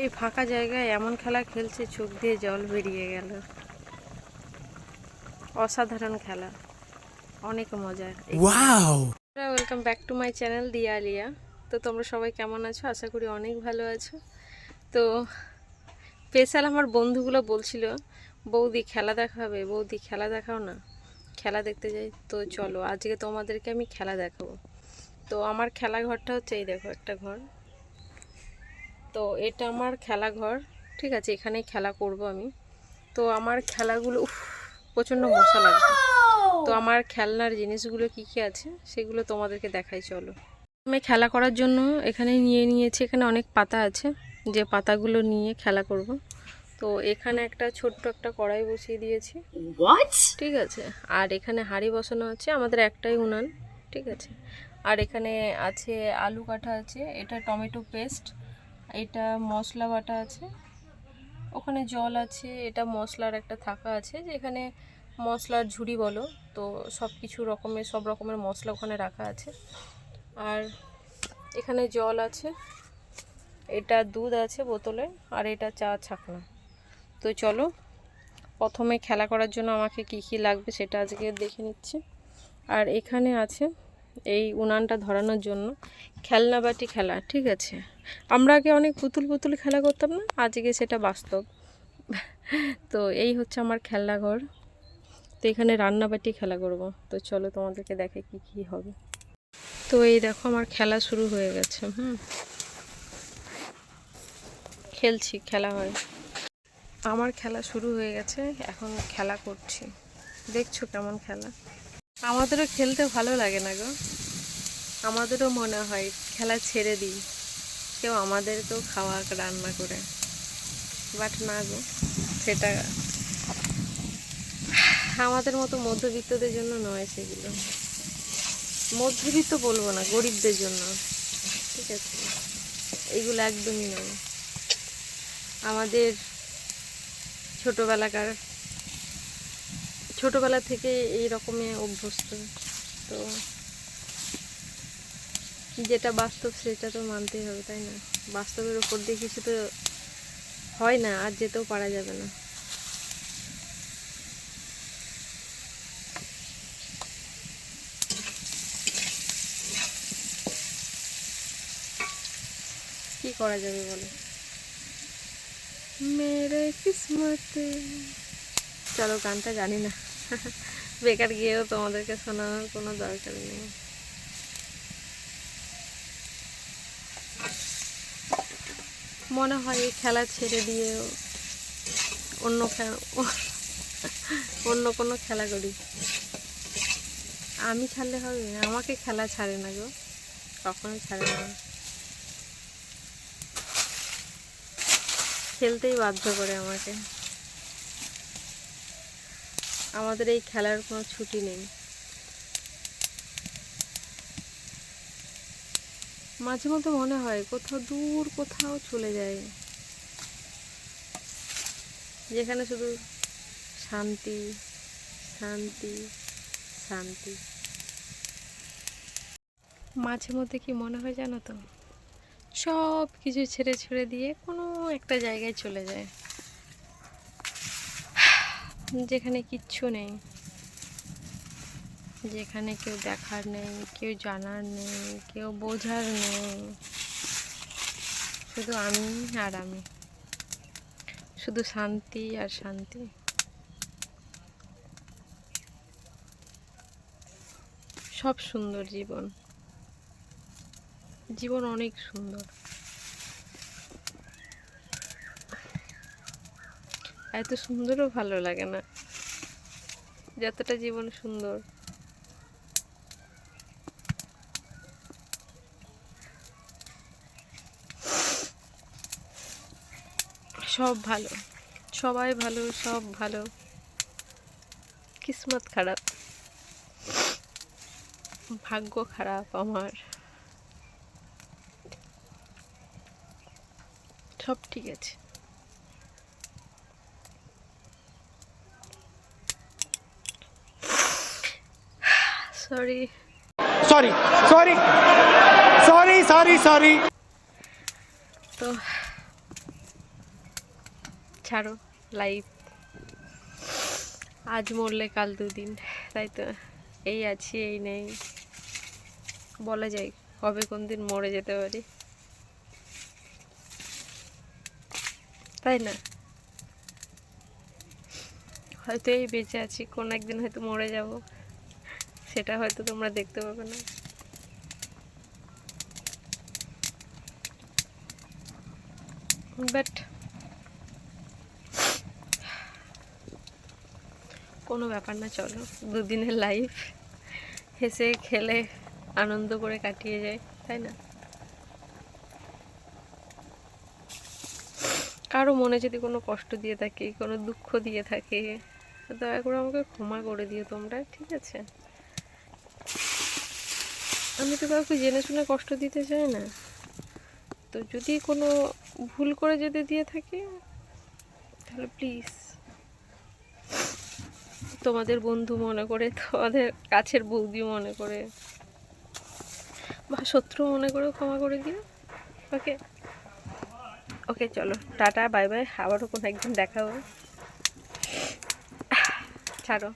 এই ফাঁকা জায়গায় এমন খেলা খেলছে চোখ দিয়ে জল বেরিয়ে গেল। অসাধারণ খেলা। অনেক মজার Wow! Welcome back to my channel Diya Aliya তো তোমরা সবাই কেমন আছো? আশা করি অনেক ভালো আছো। তো স্পেশাল আমার বন্ধুগুলো বলছিল বৌদি খেলা দেখাবে বৌদি খেলা দেখাও না। খেলা দেখতে যাই। তো চলো আজকে তোমাদেরকে আমি খেলা দেখাবো। তো আমার খেলা ঘরটা হচ্ছে এই দেখো একটা ঘর। তো এটা আমার খেলাঘর ঠিক আছে এখানেই খেলা করব আমি। তো আমার খেলাগুলো উফ প্রচণ্ড মশা লাগছে। তো আমার খেলনার জিনিসগুলো কি কি আছে সেগুলো তোমাদেরকে দেখাই চলো। আমি খেলা করার জন্য এখানে নিয়ে নিয়েছি এখানে অনেক পাতা আছে। যে পাতাগুলো নিয়ে খেলা করব। তো এখানে একটা ছোট্ট একটা কড়াই বসিয়ে দিয়েছি। ঠিক আছে আর এখানে হাঁড়ি বসানো আছে আমাদের একটাই উনান। ঠিক আছে আর এখানে আছে আলু কাটা আছে এটা টমেটো পেস্ট এটা মশলা বাটা আছে। ওখানে জল আছে, এটা মশলার একটা থাকা আছে, যেখানে মশলার ঝুড়ি বলো, তো সব কিছু রকমের, সব রকমের মশলা ওখানে রাখা আছে। আর এখানে জল আছে, এটা দুধ আছে বোতলে, আর এটা চা ছাকনা। তো চলো, প্রথমে খেলা করার জন্য আমাকে কি কি লাগবে সেটা আজকে দেখে নিচ্ছি। আর এখানে আছে এই উনানটা ধরানোর জন্য। খেলনা বাটি খেলা, ঠিক আছে? আমরা আগে অনেক পুতুল পুতুল খেলা করতাম না? আজকে সেটা বাস্তব। তো এই হচ্ছে আমার খেলনাঘর তো এখানে রান্নাবাটি খেলা করব। তো চলো তোমাদেরকে দেখে কি কি হবে। তো এই দেখো আমার খেলা শুরু হয়ে গেছে, হুম। খেলছি, খেলা হয়। আমার খেলা শুরু হয়ে গেছে, এখন খেলা করছি। দেখছ কেমন খেলা? আমাদেরও খেলতে ভালো লাগে না গো। আমাদেরও মনে হয় খেলা ছেড়ে দিই। কেউ আমাদেরকেও খাওয়া রান্না করে। বাট না গো, সেটা আমাদের মতো মধ্যবিত্তদের জন্য নয় সেগুলো। মধ্যবিত্ত বলব না, গরিবদের জন্য। ঠিক আছে? এগুলো একদমই নয়। আমাদের ছোটোবেলাকার ছোটোবেলা থেকে এই রকমে অভ্যস্ত। তো যেটা বাস্তব সেটা তো মানতেই হবে তাই না? বাস্তবের ওপর দিয়ে কিছু তো হয় না আর যেতেও পারা যাবে না। কি করা যাবে বলো? মেরে কিসমতে। চলো গানটা জানি না। বেকার গিয়েও তোমাদেরকে শোনানোর কোনো দরকার নেই। মনে হয় খেলা ছেড়ে দিয়েও অন্য অন্য কোনো খেলা করি। আমি ছাড়লে হবে? আমাকে খেলা ছাড়ে না গো। কখনোই ছাড়ে না। খেলতেই বাধ্য করে আমাকে। আমাদের এই খেলার কোনো ছুটি নেই। মাঝে মধ্যে মনে হয় কোথাও দূর কোথাও চলে যায়। যেখানে শুধু শান্তি শান্তি শান্তি। মাঝে মধ্যে কি মনে হয় জানো তো? সব কিছু ছেড়ে ছেড়ে দিয়ে কোনো একটা জায়গায় চলে যায়। যেখানে কিচ্ছু নেই। যেখানে কেউ দেখার নেই, কেউ জানার নেই, কেউ বোঝার নেই। শুধু আমি আর আমি। শুধু শান্তি আর শান্তি। সব সুন্দর জীবন। জীবন অনেক সুন্দর। এত সুন্দরও ভালো লাগে না। যতটা জীবন সুন্দর। সব ভালো। সবাই ভালো, সব ভালো। কিসমত খারাপ। ভাগ্য খারাপ আমার। সব ঠিক আছে। Sorry Sorry, sorry, sorry, sorry, sorry. তো ছাড়ো লাইফ আজ মরলে কাল দুদিন তাই তো? এই আছি এই নেই। বলা যায় কবে কোন দিন মরে যেতে পারি। তাই না? হয়তো এই বেঁচে আছি কোন একদিন হয়তো মরে যাব। সেটা হয়তো তোমরা দেখতে পাবে না। বাট কোনো ব্যাপার না, চলো। দুদিনের লাইফ হেসে, খেলে, আনন্দ করে কাটিয়ে যায়, তাই না? কারও মনে যদি কোনো কষ্ট দিয়ে থাকে, কোনো দুঃখ দিয়ে থাকে, দয়া করে আমাকে ক্ষমা করে দিও তোমরা, ঠিক আছে? আমি তো কাউকে জেনে শুনে কষ্ট দিতে চাই না। তো যদি কোনো ভুল করে যদি দিয়ে থাকি, তাহলে প্লিজ তোমাদের বন্ধু মনে করে, তোমাদের কাছের বৌদি মনে করে, বা শত্রু মনে করে ক্ষমা করে দিও। ওকে ওকে চলো। টাটা বাই বাই আবারও কোনো একদিন দেখা হবে। ছাড়ো।